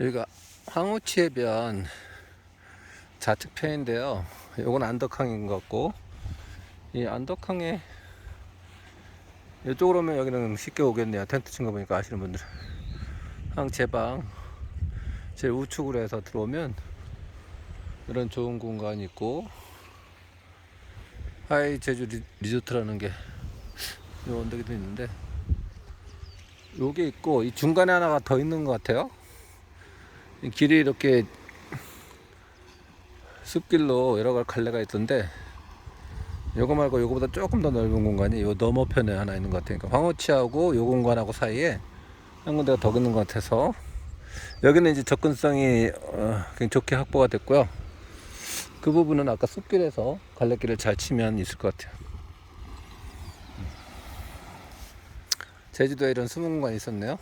여기가 황우치 해변 좌측 편인데요. 요건 안덕항인 것 같고 이 안덕항에 이쪽으로 오면 여기는 쉽게 오겠네요. 텐트 친 거 보니까 아시는 분들. 항 제방 제일 우측으로 해서 들어오면 이런 좋은 공간이 있고 하이 제주 리, 리조트라는 게 이 언덕에도 있는데 요게 있고 이 중간에 하나가 더 있는 것 같아요. 이 길이 이렇게 숲길로 여러 가지 갈래가 있던데 요거 말고 요거보다 조금 더 넓은 공간이 요 너머편에 하나 있는 것 같아요. 그러니까 황호치하고 요 공간하고 사이에 한 군데가 더 있는 것 같아서 여기는 이제 접근성이 어, 좋게 확보가 됐고요. 그 부분은 아까 숲길에서 갈래길을 잘 치면 있을 것 같아요. 제주도에 이런 숨은 공간이 있었네요.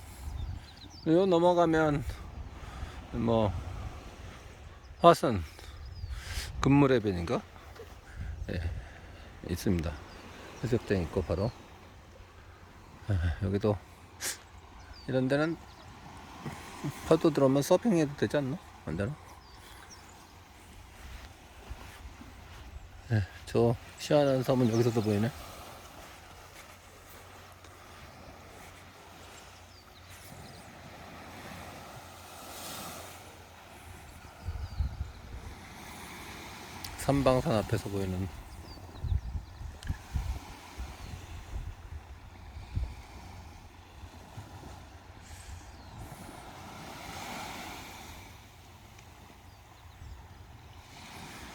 요 넘어가면 뭐 화선 금물해변인가? 예, 있습니다. 해수욕장 있고 바로 아, 여기도 이런 데는 파도 들어오면 서핑해도 되지 않나? 안 되나? 예, 저 시원한 섬은 여기서도 보이네. 삼방산 앞에서 보이는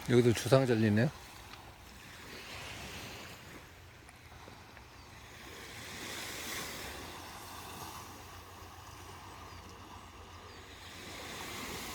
여기도 주상 잘리네요.